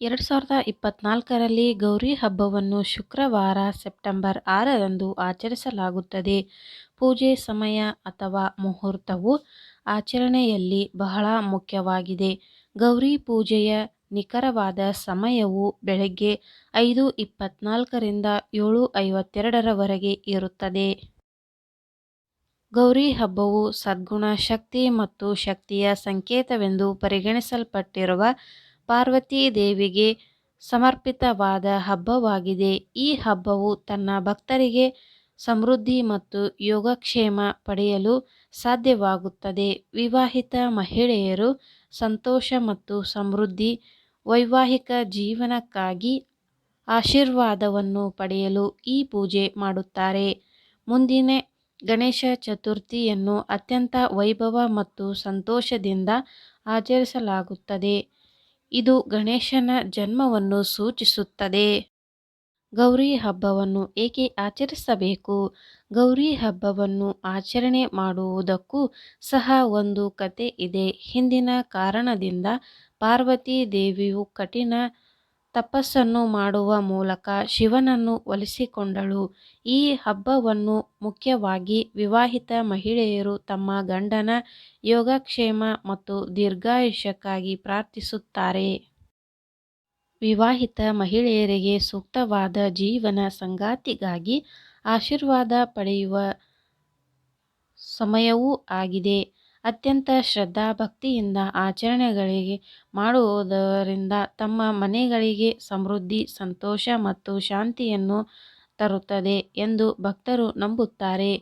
ಎರಡು ಸಾವಿರದ ಇಪ್ಪತ್ನಾಲ್ಕರಲ್ಲಿ ಗೌರಿ ಹಬ್ಬವನ್ನು ಶುಕ್ರವಾರ ಸೆಪ್ಟೆಂಬರ್ ಆರರಂದು ಆಚರಿಸಲಾಗುತ್ತದೆ. ಪೂಜೆ ಸಮಯ ಅಥವಾ ಮುಹೂರ್ತವು ಆಚರಣೆಯಲ್ಲಿ ಬಹಳ ಮುಖ್ಯವಾಗಿದೆ. ಗೌರಿ ಪೂಜೆಯ ನಿಖರವಾದ ಸಮಯವು ಬೆಳಗ್ಗೆ ಐದು ಇಪ್ಪತ್ನಾಲ್ಕರಿಂದ ಏಳು ಐವತ್ತೆರಡರವರೆಗೆ ಇರುತ್ತದೆ. ಗೌರಿ ಹಬ್ಬವು ಸದ್ಗುಣ, ಶಕ್ತಿ ಮತ್ತು ಶಕ್ತಿಯ ಸಂಕೇತವೆಂದು ಪರಿಗಣಿಸಲ್ಪಟ್ಟಿರುವ ಪಾರ್ವತೀ ದೇವಿಗೆ ಸಮರ್ಪಿತವಾದ ಹಬ್ಬವಾಗಿದೆ. ಈ ಹಬ್ಬವು ತನ್ನ ಭಕ್ತರಿಗೆ ಸಮೃದ್ಧಿ ಮತ್ತು ಯೋಗಕ್ಷೇಮ ಪಡೆಯಲು ಸಾಧ್ಯವಾಗುತ್ತದೆ. ವಿವಾಹಿತ ಮಹಿಳೆಯರು ಸಂತೋಷ ಮತ್ತು ಸಮೃದ್ಧಿ, ವೈವಾಹಿಕ ಜೀವನಕ್ಕಾಗಿ ಆಶೀರ್ವಾದವನ್ನು ಪಡೆಯಲು ಈ ಪೂಜೆ ಮಾಡುತ್ತಾರೆ. ಮುಂದಿನ ಗಣೇಶ ಚತುರ್ಥಿಯನ್ನು ಅತ್ಯಂತ ವೈಭವ ಮತ್ತು ಸಂತೋಷದಿಂದ ಆಚರಿಸಲಾಗುತ್ತದೆ, ಇದು ಗಣೇಶನ ಜನ್ಮವನ್ನು ಸೂಚಿಸುತ್ತದೆ. ಗೌರಿ ಹಬ್ಬವನ್ನು ಏಕೆ ಆಚರಿಸಬೇಕು? ಗೌರಿ ಹಬ್ಬವನ್ನು ಆಚರಣೆ ಮಾಡುವುದಕ್ಕೂ ಸಹ ಒಂದು ಕಥೆ ಇದೆ. ಹಿಂದಿನ ಕಾರಣದಿಂದ ಪಾರ್ವತಿ ದೇವಿಯು ಕಠಿಣ ತಪಸ್ಸನ್ನು ಮಾಡುವ ಮೂಲಕ ಶಿವನನ್ನು ಒಲಿಸಿಕೊಂಡಳು. ಈ ಹಬ್ಬವನ್ನು ಮುಖ್ಯವಾಗಿ ವಿವಾಹಿತ ಮಹಿಳೆಯರು ತಮ್ಮ ಗಂಡನ ಯೋಗಕ್ಷೇಮ ಮತ್ತು ದೀರ್ಘಾಯುಷ್ಯಕ್ಕಾಗಿ ಪ್ರಾರ್ಥಿಸುತ್ತಾರೆ. ವಿವಾಹಿತ ಮಹಿಳೆಯರಿಗೆ ಸೂಕ್ತವಾದ ಜೀವನ ಸಂಗಾತಿಗಾಗಿ ಆಶೀರ್ವಾದ ಪಡೆಯುವ ಸಮಯವೂ ಆಗಿದೆ. ಅತ್ಯಂತ ಶ್ರದ್ಧಾಭಕ್ತಿಯಿಂದ ಆಚರಣೆಗಳಿಗೆ ಮಾಡುವುದರಿಂದ ತಮ್ಮ ಮನೆಗಳಿಗೆ ಸಮೃದ್ಧಿ, ಸಂತೋಷ ಮತ್ತು ಶಾಂತಿಯನ್ನು ತರುತ್ತದೆ ಎಂದು ಭಕ್ತರು ನಂಬುತ್ತಾರೆ.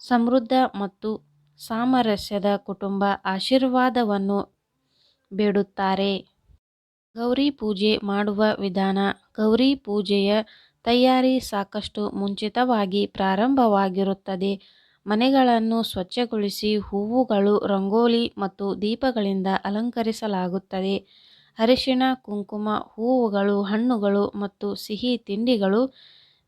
ಸಮೃದ್ಧ ಮತ್ತು ಸಾಮರಸ್ಯದ ಕುಟುಂಬ ಆಶೀರ್ವಾದವನ್ನು ಬೇಡುತ್ತಾರೆ. ಗೌರಿ ಪೂಜೆ ಮಾಡುವ ವಿಧಾನ ಗೌರಿ ಪೂಜೆಯ ತಯಾರಿ ಸಾಕಷ್ಟು ಮುಂಚಿತವಾಗಿ ಪ್ರಾರಂಭವಾಗಿರುತ್ತದೆ. ಮನೆಗಳನ್ನು ಸ್ವಚ್ಛಗೊಳಿಸಿ, ಹೂವುಗಳು, ರಂಗೋಲಿ ಮತ್ತು ದೀಪಗಳಿಂದ ಅಲಂಕರಿಸಲಾಗುತ್ತದೆ. ಅರಿಶಿಣ, ಕುಂಕುಮ, ಹೂವುಗಳು, ಹಣ್ಣುಗಳು ಮತ್ತು ಸಿಹಿ ತಿಂಡಿಗಳು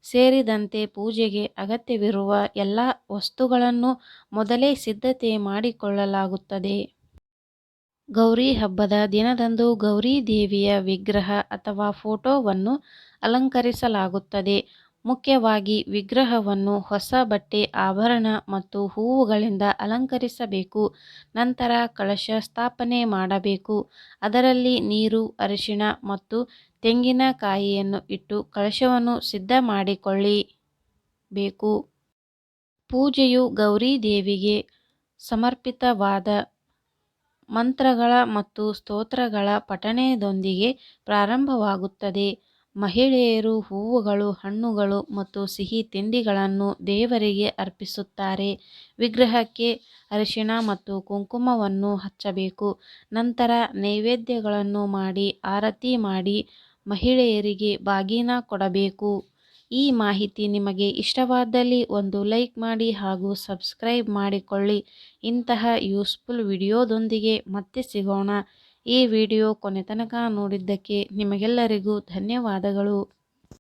ಸೇರಿದಂತೆ ಪೂಜೆಗೆ ಅಗತ್ಯವಿರುವ ಎಲ್ಲ ವಸ್ತುಗಳನ್ನು ಮೊದಲೇ ಸಿದ್ಧತೆ ಮಾಡಿಕೊಳ್ಳಲಾಗುತ್ತದೆ. ಗೌರಿ ಹಬ್ಬದ ದಿನದಂದು ಗೌರಿ ದೇವಿಯ ವಿಗ್ರಹ ಅಥವಾ ಫೋಟೋವನ್ನು ಅಲಂಕರಿಸಲಾಗುತ್ತದೆ. ಮುಖ್ಯವಾಗಿ ವಿಗ್ರಹವನ್ನು ಹೊಸ ಬಟ್ಟೆ, ಆಭರಣ ಮತ್ತು ಹೂವುಗಳಿಂದ ಅಲಂಕರಿಸಬೇಕು. ನಂತರ ಕಳಶ ಸ್ಥಾಪನೆ ಮಾಡಬೇಕು, ಅದರಲ್ಲಿ ನೀರು, ಅರಿಶಿಣ ಮತ್ತು ತೆಂಗಿನಕಾಯಿಯನ್ನು ಇಟ್ಟು ಕಳಶವನ್ನು ಸಿದ್ಧ ಮಾಡಿಕೊಳ್ಳಿ ಬೇಕು ಪೂಜೆಯು ಗೌರಿ ದೇವಿಗೆ ಸಮರ್ಪಿತವಾದ ಮಂತ್ರಗಳ ಮತ್ತು ಸ್ತೋತ್ರಗಳ ಪಠಣದೊಂದಿಗೆ ಪ್ರಾರಂಭವಾಗುತ್ತದೆ. ಮಹಿಳೆಯರು ಹೂವುಗಳು, ಹಣ್ಣುಗಳು ಮತ್ತು ಸಿಹಿ ತಿಂಡಿಗಳನ್ನು ದೇವರಿಗೆ ಅರ್ಪಿಸುತ್ತಾರೆ. ವಿಗ್ರಹಕ್ಕೆ ಅರಿಶಿಣ ಮತ್ತು ಕುಂಕುಮವನ್ನು ಹಚ್ಚಬೇಕು. ನಂತರ ನೈವೇದ್ಯಗಳನ್ನು ಮಾಡಿ ಆರತಿ ಮಾಡಿ ಮಹಿಳೆಯರಿಗೆ ಬಾಗಿನ ಕೊಡಬೇಕು. ಈ ಮಾಹಿತಿ ನಿಮಗೆ ಇಷ್ಟವಾದಲ್ಲಿ ಒಂದು ಲೈಕ್ ಮಾಡಿ ಹಾಗೂ ಸಬ್ಸ್ಕ್ರೈಬ್ ಮಾಡಿಕೊಳ್ಳಿ. ಇಂತಹ ಯೂಸ್ಫುಲ್ ವಿಡಿಯೋದೊಂದಿಗೆ ಮತ್ತೆ ಸಿಗೋಣ. ಈ ವಿಡಿಯೋ ಕೊನೆತನಕ ನೋಡಿದ್ದಕ್ಕೆ ನಿಮಗೆಲ್ಲರಿಗೂ ಧನ್ಯವಾದಗಳು.